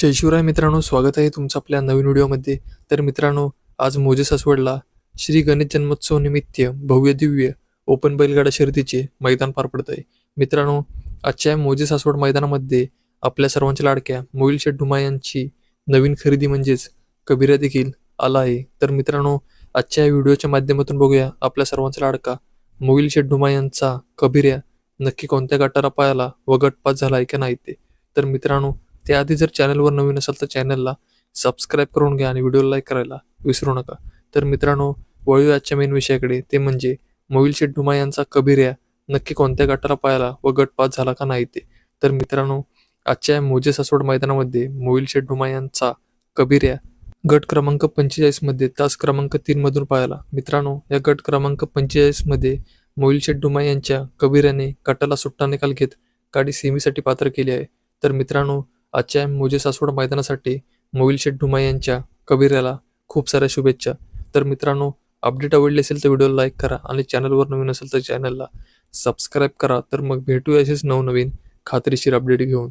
जय शिवराय मित्रांनो स्वागत आहे तुमचं आपल्या नवीन व्हिडिओमध्ये. तर मित्रांनो आज मोजे सासवडला श्री गणेश जन्मोत्सव निमित्त भव्य दिव्य ओपन बैलगाडा शर्यतीचे मैदान पार पडत आहे मित्रांनो आजच्या मोजे सासवड मैदानामध्ये आपल्या सर्वांच्या लाडक्या मोईल शेड्डुमा यांची नवीन खरेदी म्हणजेच कबीरा देखील आला आहे. तर मित्रांनो आजच्या या व्हिडिओच्या माध्यमातून बघूया आपल्या सर्वांचा लाडका मोईल शेड्डुमा यांचा कबीऱ्या नक्की कोणत्या गटाला पायाला व गटपात झाला आहे का नाही ते. तर मित्रांनो त्याआधी जर चॅनलवर नवीन असाल तर चॅनलला सबस्क्राईब करून घ्या आणि व्हिडिओला लाईक करायला विसरू नका. तर मित्रांनो वळू आजच्या मेन विषयाकडे. ते म्हणजे मोहिल शेठ यांचा कबिऱ्या नक्की कोणत्या गटाला पायाला व गट पास झाला का नाही ते. तर मित्रांनो आजच्या मोजे सासवड मैदानामध्ये मोहिल शेठ यांचा कबिऱ्या गट क्रमांक पंचेचाळीसमध्ये तास क्रमांक तीनमधून पाहिला मित्रांनो या गट क्रमांक पंचेचाळीसमध्ये मोहिल शेठ डुमा यांच्या कबीर्याने गटाला सुट्टा निकाल घेत गाडी सेमीसाठी पात्र केली आहे. तर मित्रांनो आजच्या मोजे सासवड मैदानासाठी मोहिल शेठ ढुमा यांच्या कबीराला खूप साऱ्या शुभेच्छा. तर मित्रांनो अपडेट आवडली असेल तर व्हिडिओला लाईक करा आणि चॅनलवर नवीन असेल तर चॅनलला सबस्क्राईब करा. तर मग भेटूया असेच नवनवीन खात्रीशीर अपडेट घेऊन.